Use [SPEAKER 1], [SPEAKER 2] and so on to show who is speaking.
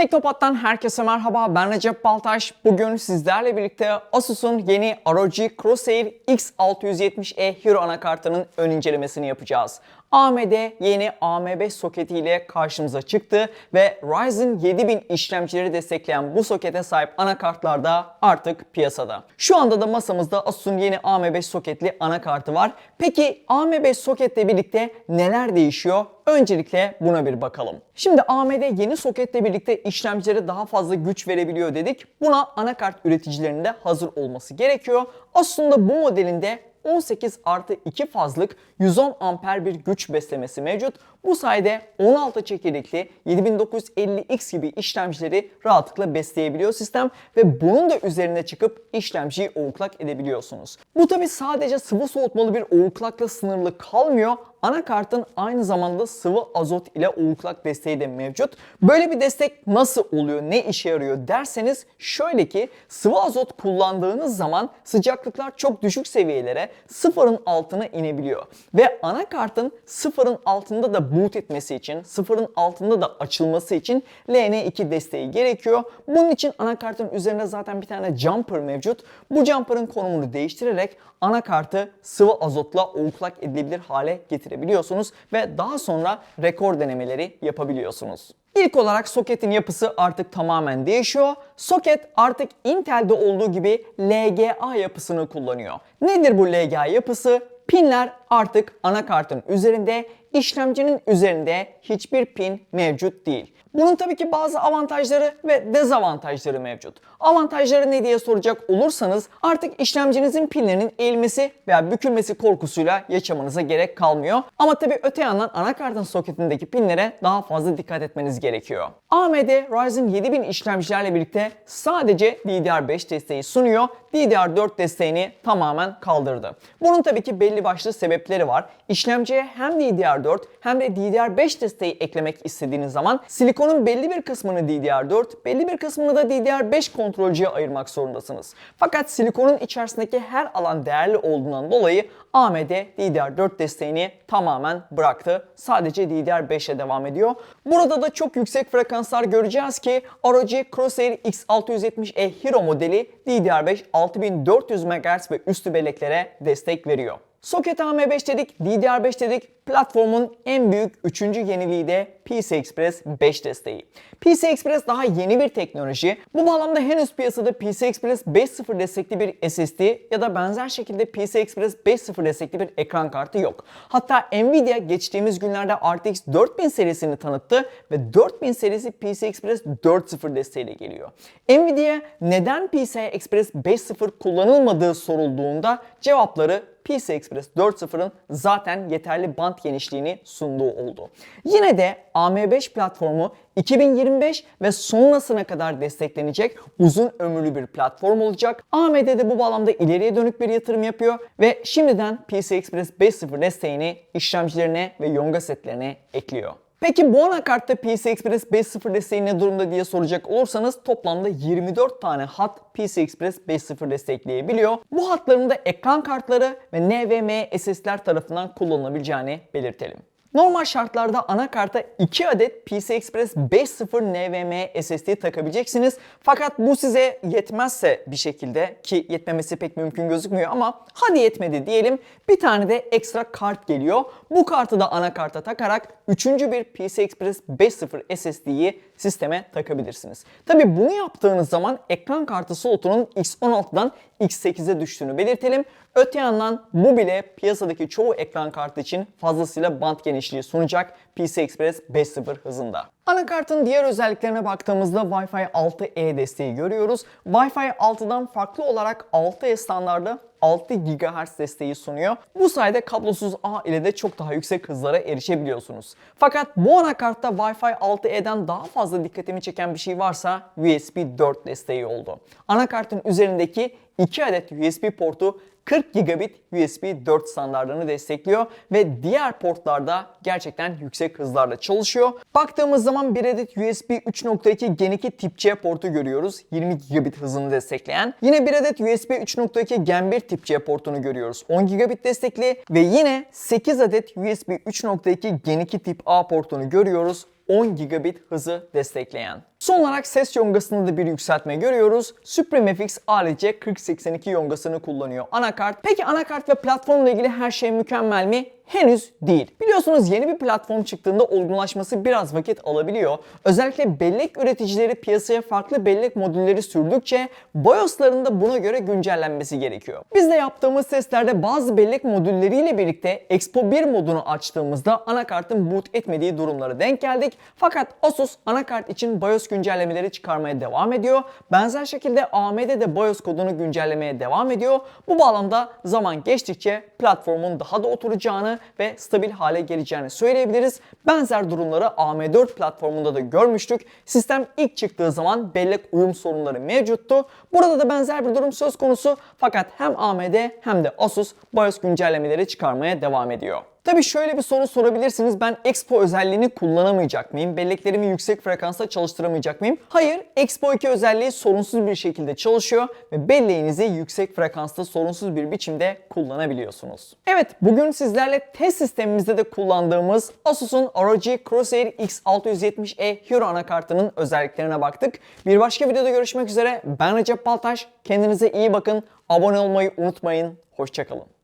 [SPEAKER 1] Teknopat'tan herkese merhaba. Ben Recep Baltaş. Bugün sizlerle birlikte Asus'un yeni ROG Crosshair X670E Hero anakartının ön incelemesini yapacağız. AMD yeni AM5 soketiyle karşımıza çıktı ve Ryzen 7000 işlemcileri destekleyen bu sokete sahip anakartlar da artık piyasada. Şu anda da masamızda Asus'un yeni AM5 soketli anakartı var. Peki AM5 soketle birlikte neler değişiyor? Öncelikle buna bir bakalım. Şimdi AMD yeni soketle birlikte işlemcilere daha fazla güç verebiliyor dedik. Buna anakart üreticilerinin de hazır olması gerekiyor. Aslında bu modelinde 18 artı 2 fazlık 110 amper bir güç beslemesi mevcut. Bu sayede 16 çekirdekli 7950X gibi işlemcileri rahatlıkla besleyebiliyor sistem ve bunun da üzerine çıkıp işlemciyi overclock edebiliyorsunuz. Bu tabi sadece sıvı soğutmalı bir overclockla sınırlı kalmıyor. Anakartın aynı zamanda sıvı azot ile overclock desteği de mevcut. Böyle bir destek nasıl oluyor, ne işe yarıyor derseniz şöyle ki sıvı azot kullandığınız zaman sıcaklıklar çok düşük seviyelere sıfırın altına inebiliyor. Ve anakartın sıfırın altında da boot etmesi için, sıfırın altında da açılması için LN2 desteği gerekiyor. Bunun için anakartın üzerinde zaten bir tane jumper mevcut. Bu jumper'ın konumunu değiştirerek anakartı sıvı azotla overclock edilebilir hale getirebiliyorsunuz ve daha sonra rekor denemeleri yapabiliyorsunuz. İlk olarak soketin yapısı artık tamamen değişiyor. Soket artık Intel'de olduğu gibi LGA yapısını kullanıyor. Nedir bu LGA yapısı? Pinler artık anakartın üzerinde, işlemcinin üzerinde hiçbir pin mevcut değil. Bunun tabii ki bazı avantajları ve dezavantajları mevcut. Avantajları ne diye soracak olursanız artık işlemcinizin pinlerinin eğilmesi veya bükülmesi korkusuyla yaşamanıza gerek kalmıyor. Ama tabii öte yandan anakartın soketindeki pinlere daha fazla dikkat etmeniz gerekiyor. AMD Ryzen 7000 işlemcilerle birlikte sadece DDR5 desteği sunuyor. DDR4 desteğini tamamen kaldırdı. Bunun tabii ki belli başlı sebepleri var. İşlemciye hem DDR4 hem de DDR5 desteği eklemek istediğiniz zaman silikonun belli bir kısmını DDR4, belli bir kısmını da DDR5 kontrolcüye ayırmak zorundasınız. Fakat silikonun içerisindeki her alan değerli olduğundan dolayı AMD DDR4 desteğini tamamen bıraktı. Sadece DDR5'e devam ediyor. Burada da çok yüksek frekanslar göreceğiz ki ROG Crosshair X670E Hero modeli DDR5 6400 MHz ve üstü belleklere destek veriyor. Soket AM5 dedik, DDR5 dedik. Platformun en büyük üçüncü yeniliği de PCI Express 5 desteği. PCI Express daha yeni bir teknoloji. Bu bağlamda henüz piyasada PCI Express 5.0 destekli bir SSD ya da benzer şekilde PCI Express 5.0 destekli bir ekran kartı yok. Hatta Nvidia geçtiğimiz günlerde RTX 4000 serisini tanıttı ve 4000 serisi PCI Express 4.0 desteğiyle geliyor. Nvidia neden PCI Express 5.0 kullanılmadığı sorulduğunda cevapları PCI Express 4.0'ın zaten yeterli bant genişliğini sunduğu oldu. Yine de AM5 platformu 2025 ve sonrasına kadar desteklenecek uzun ömürlü bir platform olacak. AMD de bu bağlamda ileriye dönük bir yatırım yapıyor ve şimdiden PCI Express 5.0 desteğini işlemcilerine ve Yonga setlerine ekliyor. Peki bu anakartta PCI Express 5.0 desteği ne durumda diye soracak olursanız toplamda 24 tane hat PCI Express 5.0 destekleyebiliyor. Bu hatların da ekran kartları ve NVMe SSD'ler tarafından kullanılabileceğini belirtelim. Normal şartlarda anakarta 2 adet PCI Express 5.0 NVMe SSD takabileceksiniz. Fakat bu size yetmezse bir şekilde ki yetmemesi pek mümkün gözükmüyor ama hadi yetmedi diyelim bir tane de ekstra kart geliyor. Bu kartı da anakarta takarak üçüncü bir PCI Express 5.0 SSD'yi sisteme takabilirsiniz. Tabi bunu yaptığınız zaman ekran kartı slotunun X16'dan X8'e düştüğünü belirtelim. Öte yandan bu bile piyasadaki çoğu ekran kartı için fazlasıyla bant genişliği sunacak PCI Express 5.0 hızında. Anakartın diğer özelliklerine baktığımızda Wi-Fi 6E desteği görüyoruz. Wi-Fi 6'dan farklı olarak 6E standardı 6 GHz desteği sunuyor. Bu sayede kablosuz ağ ile de çok daha yüksek hızlara erişebiliyorsunuz. Fakat bu anakartta Wi-Fi 6E'den daha fazla dikkatimi çeken bir şey varsa USB 4 desteği oldu. Anakartın üzerindeki 2 adet USB portu 40 gigabit USB 4 standartlarını destekliyor ve diğer portlarda gerçekten yüksek hızlarla çalışıyor. Baktığımız zaman bir adet USB 3.2 Gen 2 tip C portu görüyoruz. 20 gigabit hızını destekleyen. Yine bir adet USB 3.2 Gen 1 tip C portunu görüyoruz. 10 gigabit destekli ve yine 8 adet USB 3.2 Gen 2 tip A portunu görüyoruz. 10 gigabit hızı destekleyen. Son olarak ses yongasında da bir yükseltme görüyoruz. Supreme FX ALC 4082 yongasını kullanıyor anakart. Peki anakart ve platformla ilgili her şey mükemmel mi? Henüz değil. Biliyorsunuz yeni bir platform çıktığında olgunlaşması biraz vakit alabiliyor. Özellikle bellek üreticileri piyasaya farklı bellek modülleri sürdükçe BIOS'ların da buna göre güncellenmesi gerekiyor. Biz de yaptığımız testlerde bazı bellek modülleriyle birlikte Expo 1 modunu açtığımızda anakartın boot etmediği durumlara denk geldik. Fakat Asus anakart için BIOS güncellemeleri çıkarmaya devam ediyor. Benzer şekilde AMD de BIOS kodunu güncellemeye devam ediyor. Bu bağlamda zaman geçtikçe platformun daha da oturacağını ve stabil hale geleceğini söyleyebiliriz. Benzer durumları AM4 platformunda da görmüştük. Sistem ilk çıktığı zaman bellek uyum sorunları mevcuttu. Burada da benzer bir durum söz konusu fakat hem AMD hem de Asus BIOS güncellemeleri çıkarmaya devam ediyor. Tabii şöyle bir soru sorabilirsiniz. Ben Expo özelliğini kullanamayacak mıyım? Belleklerimi yüksek frekansta çalıştıramayacak mıyım? Hayır, Expo 2 özelliği sorunsuz bir şekilde çalışıyor ve belleğinizi yüksek frekansta sorunsuz bir biçimde kullanabiliyorsunuz. Evet, bugün sizlerle test sistemimizde de kullandığımız Asus'un ROG Crosshair X670E Hero anakartının özelliklerine baktık. Bir başka videoda görüşmek üzere. Ben Recep Baltaş. Kendinize iyi bakın. Abone olmayı unutmayın. Hoşçakalın.